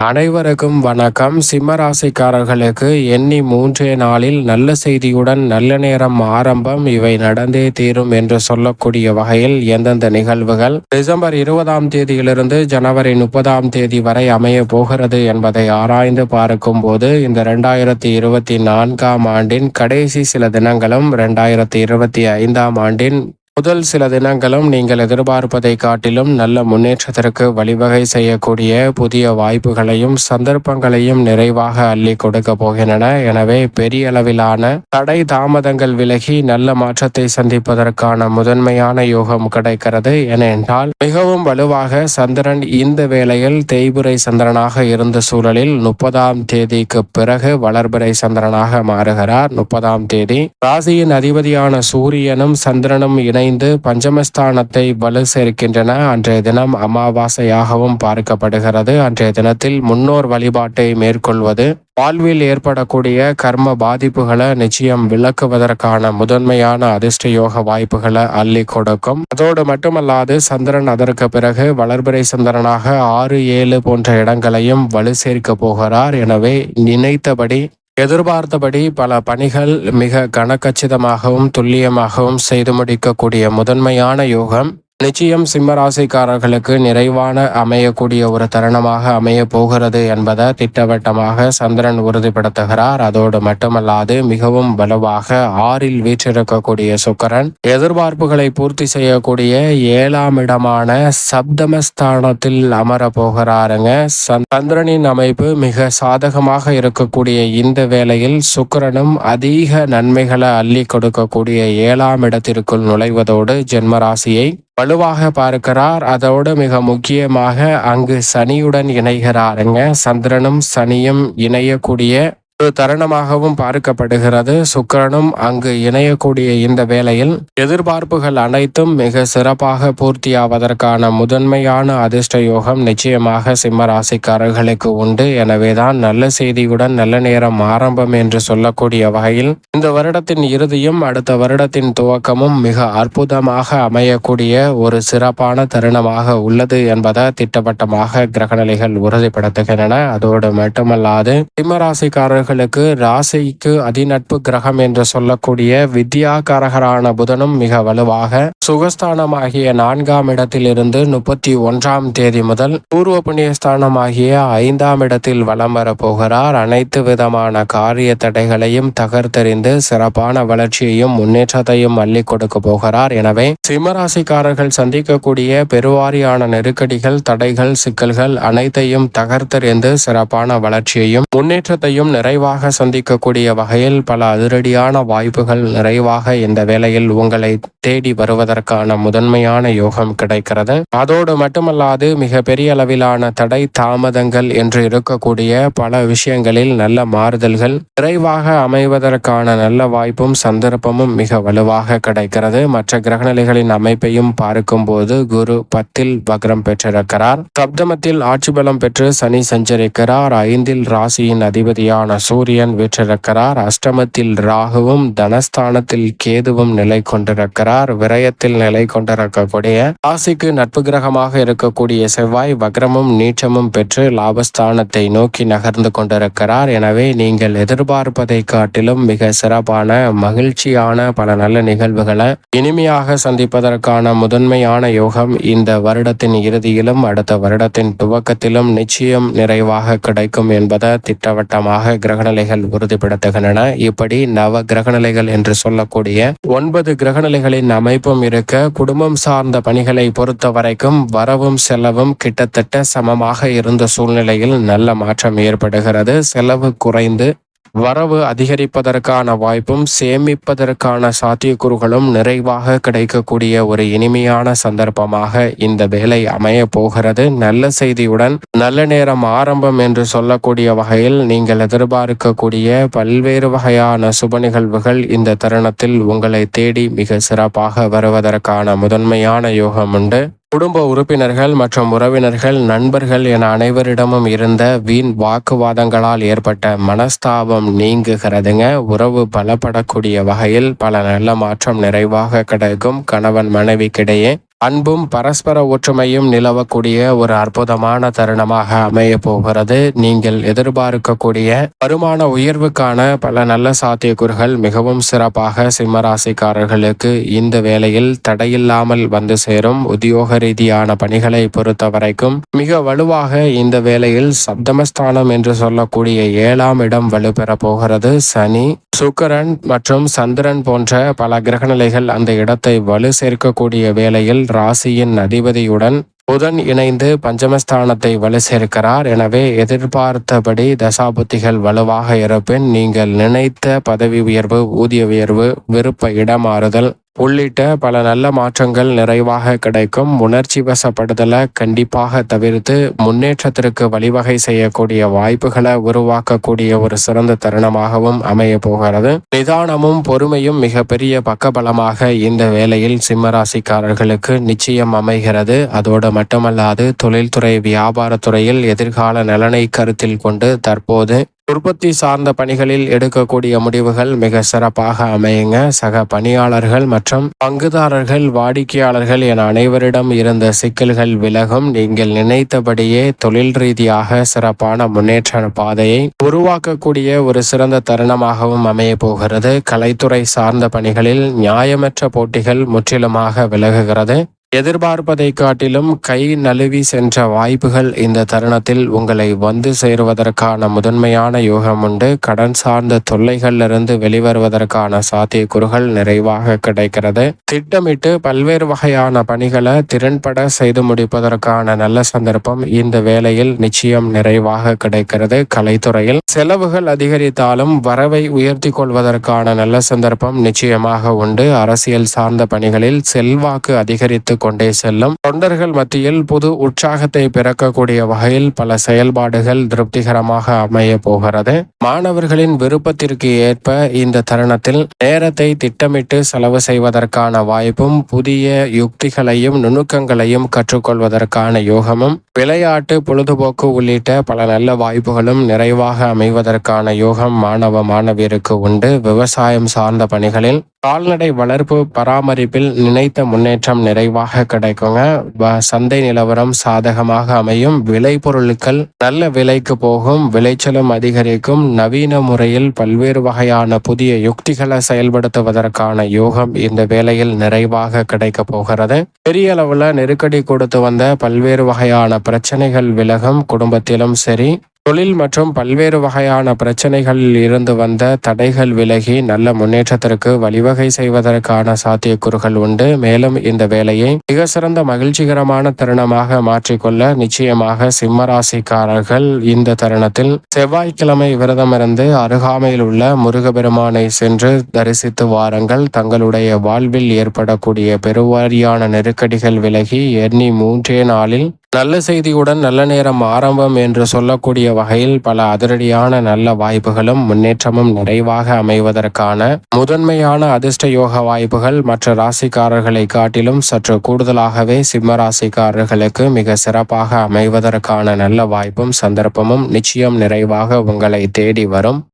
அனைவருக்கும் வணக்கம். சிம்மராசிக்காரர்களுக்கு எண்ணி மூன்றே நாளில் நல்ல செய்தியுடன் நல்ல நேரம் ஆரம்பம். இவை நடந்தே தீரும் என்று சொல்லக்கூடிய வகையில் எந்தெந்த நிகழ்வுகள்? டிசம்பர் இருபதாம் தேதியிலிருந்து ஜனவரி முப்பதாம் தேதி வரை அமைய போகிறது என்பதை ஆராய்ந்து பார்க்கும் போது இந்த இரண்டாயிரத்தி இருபத்தி நான்காம் ஆண்டின் கடைசி சில தினங்களும் இரண்டாயிரத்தி இருபத்தி ஐந்தாம் ஆண்டின் முதல் சில தினங்களும் நீங்கள் எதிர்பார்ப்பதை காட்டிலும் நல்ல முன்னேற்றத்திற்கு வழிவகை செய்யக்கூடிய புதிய வாய்ப்புகளையும் சந்தர்ப்பங்களையும் நிறைவாக அள்ளி கொடுக்க போகின்றன. எனவே பெரிய அளவிலான தடை தாமதங்கள் விலகி நல்ல மாற்றத்தை சந்திப்பதற்கான முதன்மையான யோகம் கிடைக்கிறது. ஏனென்றால் மிகவும் வலுவாக சந்திரன் இந்த வேளையில் தேய்புரை சந்திரனாக இருந்த சூழலில் முப்பதாம் தேதிக்கு பிறகு வளர்பிறை சந்திரனாக மாறுகிறார். முப்பதாம் தேதி ராசியின் அதிபதியான சூரியனும் சந்திரனும் இணை இணைந்து பஞ்சமஸ்தானத்தை வலு சேர்க்கின்றன அன்றைய தினம் அமாவாசையாகவும் பார்க்கப்படுகிறது. அன்றைய தினத்தில் முன்னோர் வழிபாட்டை மேற்கொள்வது வாழ்வில் ஏற்படக்கூடிய கர்ம பாதிப்புகளை நிச்சயம் விளக்குவதற்கான முதன்மையான அதிர்ஷ்ட யோக வாய்ப்புகளை அள்ளி கொடுக்கும். அதோடு மட்டுமல்லாது சந்திரன் அதற்கு பிறகு வளர்பிறை சந்திரனாக ஆறு ஏழு போன்ற இடங்களையும் வலு சேர்க்க போகிறார். எனவே நினைத்தபடி எதிர்பார்த்தபடி பல பணிகள் மிக கனக்கச்சிதமாகவும் துல்லியமாகவும் செய்து முடிக்கக்கூடிய முதன்மையான யோகம் நிச்சயம் சிம்மராசிக்காரர்களுக்கு நிறைவான அமையக்கூடிய ஒரு தருணமாக அமைய போகிறது என்பதை திட்டவட்டமாக சந்திரன் உறுதிப்படுத்துகிறார். அதோடு மட்டுமல்லாது மிகவும் வலுவாக ஆறில் வீற்றிருக்கக்கூடிய சுக்கரன் எதிர்பார்ப்புகளை பூர்த்தி செய்யக்கூடிய ஏழாம் இடமான சப்தமஸ்தானத்தில் அமர போகிறாருங்க சந்திரனின் அமைப்பு மிக சாதகமாக இருக்கக்கூடிய இந்த வேளையில் சுக்கரனும் அதிக நன்மைகளை அள்ளி கொடுக்கக்கூடிய ஏழாம் இடத்திற்குள் நுழைவதோடு ஜென்மராசியை வலுவாக பார்க்கிறார். அதோடு மிக முக்கியமாக அங்கு சனியுடன் இணைகிறாருங்க. சந்திரனும் சனியும் இணையக்கூடிய ஒரு தருணமாகவும் பார்க்கப்படுகிறது. சுக்கரனும் அங்கு இணையக்கூடிய இந்த வேளையில் எதிர்பார்ப்புகள் அனைத்தும் மிக சிறப்பாக பூர்த்தியாவதற்கான முதன்மையான அதிர்ஷ்ட யோகம் நிச்சயமாக சிம்ம ராசிக்காரர்களுக்கு உண்டு. எனவேதான் நல்ல செய்தியுடன் நல்ல நேரம் ஆரம்பம் என்று சொல்லக்கூடிய வகையில் இந்த வருடத்தின் இறுதியும் அடுத்த வருடத்தின் துவக்கமும் மிக அற்புதமாக அமையக்கூடிய ஒரு சிறப்பான தருணமாக உள்ளது என்பதை திட்டவட்டமாக கிரகநிலைகள் உறுதிப்படுத்துகின்றன. அதோடு மட்டுமல்லாது சிம்மராசிக்காரர்கள் அவர்களுக்கு ராசிக்கு அதிநட்பு கிரகம் என்று சொல்லக்கூடிய வித்யாகாரகரான புதனும் மிக வலுவாக சுகஸ்தானமாகிய நான்காம் இடத்திலிருந்து முப்பத்தி ஒன்றாம் தேதி முதல் பூர்வ புண்ணியஸ்தானமாகிய ஐந்தாம் இடத்தில் வலம் வரப்போகிறார் அனைத்து விதமான காரிய தடைகளையும் தகர்த்தெறிந்து சிறப்பான வளர்ச்சியையும் முன்னேற்றத்தையும் அள்ளி கொடுக்க போகிறார். எனவே சிம்மராசிக்காரர்கள் சந்திக்கக்கூடிய பெருவாரியான நெருக்கடிகள் தடைகள் சிக்கல்கள் அனைத்தையும் தகர்த்தெறிந்து சிறப்பான வளர்ச்சியையும் முன்னேற்றத்தையும் நிறை நிறைவாக சந்திக்கக்கூடிய வகையில் பல அதிரடியான வாய்ப்புகள் நிறைவாக இந்த வேளையில் உங்களை தேடி வருவதற்கான முதன்மையான யோகம் கிடைக்கிறது. அதோடு மட்டுமல்லாது மிக பெரிய அளவிலான தடை தாமதங்கள் என்று இருக்கக்கூடிய பல விஷயங்களில் நல்ல மாறுதல்கள் விரைவாக அமைவதற்கான நல்ல வாய்ப்பும் சந்தர்ப்பமும் மிக வலுவாக கிடைக்கிறது. மற்ற கிரகநிலைகளின் அமைப்பையும் பார்க்கும்போது குரு பத்தில் வக்ரம் பெற்றிருக்கிறார். சப்தமத்தில் ஆட்சி பலம் பெற்று சனி சஞ்சரிக்கிறார். ஐந்தில் ராசியின் அதிபதியான சூரியன் வீற்றிருக்கிறார். அஷ்டமத்தில் ராகுவும் தனஸ்தானத்தில் கேதுவும் நிலை கொண்டிருக்கிறார். விரயத்தில் நிலை கொண்டிருக்கக்கூடிய ராசிக்கு நட்பு கிரகமாக இருக்கக்கூடிய செவ்வாய் வக்ரமும் நீச்சமும் பெற்று லாபஸ்தானத்தை நோக்கி நகர்ந்து கொண்டிருக்கிறார். எனவே நீங்கள் எதிர்பார்ப்பதை காட்டிலும் மிக சிறப்பான மகிழ்ச்சியான பல நல்ல நிகழ்வுகளை இனிமையாக சந்திப்பதற்கான முதன்மையான யோகம் இந்த வருடத்தின் இறுதியிலும் அடுத்த வருடத்தின் துவக்கத்திலும் நிச்சயம் நிறைவாக கிடைக்கும் என்பதை திட்டவட்டமாக கிரக கிரகநிலைகள் உறுதிப்படுத்துகின்றன. இப்படி நவ கிரகநிலைகள் என்று சொல்லக்கூடிய ஒன்பது கிரகநிலைகளின் அமைப்பும் இருக்க குடும்பம் சார்ந்த பணிகளை பொறுத்த வரைக்கும் வரவும் செலவும் கிட்டத்தட்ட சமமாக இருந்த சூழ்நிலையில் நல்ல மாற்றம் ஏற்படுகிறது. செலவு குறைந்து வரவு அதிகரிப்பதற்கான வாய்ப்பும் சேமிப்பதற்கான சாத்தியக்கூறுகளும் நிறைவாக கிடைக்கக்கூடிய ஒரு இனிமையான சந்தர்ப்பமாக இந்த வேலை அமைய போகிறது. நல்ல செய்தியுடன் நல்ல நேரம் ஆரம்பம் என்று சொல்லக்கூடிய வகையில் நீங்கள் எதிர்பார்க்கக்கூடிய பல்வேறு வகையான சுப நிகழ்வுகள் இந்த தருணத்தில் உங்களை தேடி மிக சிறப்பாக வருவதற்கான முதன்மையான யோகம் உண்டு. குடும்ப உறுப்பினர்கள் மற்றும் உறவினர்கள் நண்பர்கள் என அனைவரிடமும் இருந்த வீண் வாக்குவாதங்களால் ஏற்பட்ட மனஸ்தாபம் நீங்குகிறதுங்க. உறவு பலப்படக்கூடிய வகையில் பல நல்ல மாற்றம் நிறைவாக கிடைக்கும். கணவன் மனைவிக்கிடையே அன்பும் பரஸ்பர ஒற்றுமையும் நிலவக்கூடிய ஒரு அற்புதமான தருணமாக அமைய போகிறது. நீங்கள் எதிர்பார்க்கக்கூடிய வருமான உயர்வுக்கான பல நல்ல சாத்தியக்கூறுகள் மிகவும் சிறப்பாக சிம்மராசிக்காரர்களுக்கு இந்த வேளையில் தடையில்லாமல் வந்து சேரும். உத்தியோக ரீதியான பணிகளை பொறுத்த வரைக்கும் மிக வலுவாக இந்த வேளையில் சப்தமஸ்தானம் என்று சொல்லக்கூடிய ஏழாம் இடம் வலுப்பெற போகிறது. சனி சுக்கரன் மற்றும் சந்திரன் போன்ற பல கிரகநிலைகள் அந்த இடத்தை வலு சேர்க்கக்கூடிய வேளையில் ராசியின் அதிபதியுடன் புதன் இணைந்து பஞ்சமஸ்தானத்தை வலு சேர்க்கிறார். எனவே எதிர்பார்த்தபடி தசாபுத்திகள் வலுவாக இருப்பின் நீங்கள் நினைத்த பதவி உயர்வு ஊதிய உயர்வு விருப்ப இடமாறுதல் உள்ளிட்ட பல நல்ல மாற்றங்கள் நிறைவாக கிடைக்கும். உணர்ச்சி வசப்படுதலை கண்டிப்பாக தவிர்த்து முன்னேற்றத்திற்கு வழிவகை செய்யக்கூடிய வாய்ப்புகளை உருவாக்கக்கூடிய ஒரு சிறந்த தருணமாகவும் அமைய போகிறது. நிதானமும் பொறுமையும் மிகப்பெரிய பக்கபலமாக இந்த வேளையில் சிம்மராசிக்காரர்களுக்கு நிச்சயம் அமைகிறது. அதோடு மட்டுமல்லாது தொழில்துறை வியாபாரத்துறையில் எதிர்கால நலனை கருத்தில் கொண்டு தற்போது உற்பத்தி சார்ந்த பணிகளில் எடுக்கக்கூடிய முடிவுகள் மிக சிறப்பாக அமையுங்க. சக பணியாளர்கள் மற்றும் பங்குதாரர்கள் வாடிக்கையாளர்கள் என அனைவரிடம் இருந்த சிக்கல்கள் விலகும். நீங்கள் நினைத்தபடியே தொழில் ரீதியாக சிறப்பான முன்னேற்ற பாதையை உருவாக்கக்கூடிய ஒரு சிறந்த தருணமாகவும் அமைய போகிறது. கலைத்துறை சார்ந்த பணிகளில் நியாயமற்ற போட்டிகள் முற்றிலுமாக விலகுகிறது. எதிர்பார்ப்பதை காட்டிலும் கை நழுவி சென்ற வாய்ப்புகள் இந்த தருணத்தில் உங்களை வந்து சேருவதற்கான முதன்மையான யோகம் உண்டு. கடன் சார்ந்த தொல்லைகளிலிருந்து வெளிவருவதற்கான சாத்தியக்கூறுகள் நிறைவாக கிடைக்கிறது. திட்டமிட்டு பல்வேறு வகையான பணிகளை திறன்பட செய்து முடிப்பதற்கான நல்ல சந்தர்ப்பம் இந்த வேளையில் நிச்சயம் நிறைவாக கிடைக்கிறது கலைத்துறையில். செலவுகள் அதிகரித்தாலும் வரவை உயர்த்தி கொள்வதற்கான நல்ல சந்தர்ப்பம் நிச்சயமாக உண்டு. அரசியல் சார்ந்த பணிகளில் செல்வாக்கு அதிகரித்து அதிகரித்து கொண்டே செல்லும். தொண்டர்கள் மத்தியில் புது உற்சாகத்தை பிறக்கக்கூடிய வகையில் பல செயல்பாடுகள் திருப்திகரமாக அமைய போகிறது. மாணவர்களின் விருப்பத்திற்கு ஏற்ப இந்த தருணத்தில் நேரத்தை திட்டமிட்டு செலவு செய்வதற்கான வாய்ப்பும் புதிய யுக்திகளையும் நுணுக்கங்களையும் கற்றுக்கொள்வதற்கான யோகமும் விளையாட்டு பொழுதுபோக்கு உள்ளிட்ட பல நல்ல வாய்ப்புகளும் நிறைவாக அமைவதற்கான யோகம் மாணவ மாணவியருக்கு உண்டு. விவசாயம் சார்ந்த பணிகளில் கால்நடை வளர்ப்பு பராமரிப்பில் நினைத்த முன்னேற்றம் நிறைவாக கிடைக்குங்க. சந்தை நிலவரம் சாதகமாக அமையும். விளை பொருட்கள் நல்ல விலைக்கு போகும். விளைச்சலும் அதிகரிக்கும். நவீன முறையில் பல்வேறு வகையான புதிய யுக்திகளை செயல்படுத்துவதற்கான யோகம் இந்த வேளையில் நிறைவாக கிடைக்க போகிறது. பெரிய அளவுல நெருக்கடி கொடுத்து வந்த பல்வேறு வகையான பிரச்சனைகள் விலகும். குடும்பத்திலும் சரி தொழில் மற்றும் பல்வேறு வகையான பிரச்சனைகளில் இருந்து வந்த தடைகள் விலகி நல்ல முன்னேற்றத்திற்கு வழிவகை செய்வதற்கான சாத்தியக்கூறுகள் உண்டு. மேலும் இந்த வேலையை மிக சிறந்த மகிழ்ச்சிகரமான தருணமாக மாற்றிக்கொள்ள நிச்சயமாக சிம்மராசிக்காரர்கள் இந்த தருணத்தில் செவ்வாய்க்கிழமை விரதமிருந்து அருகாமையில் உள்ள முருகபெருமானை சென்று தரிசித்து வாருங்கள். தங்களுடைய வாழ்வில் ஏற்படக்கூடிய பெருவாரியான நெருக்கடிகள் விலகி எண்ணி மூன்றே நாளில் நல்ல செய்தியுடன் நல்ல நேரம் ஆரம்பம் என்று சொல்லக்கூடிய வகையில் பல அதிரடியான நல்ல வாய்ப்புகளும் முன்னேற்றமும் நிறைவாக அமைவதற்கான முதன்மையான அதிர்ஷ்ட யோக வாய்ப்புகள் மற்ற ராசிக்காரர்களை காட்டிலும் சற்று கூடுதலாகவே சிம்ம ராசிக்காரர்களுக்கு மிக சிறப்பாக அமைவதற்கான நல்ல வாய்ப்பும் சந்தர்ப்பமும் நிச்சயம் நிறைவாக உங்களை தேடி வரும்.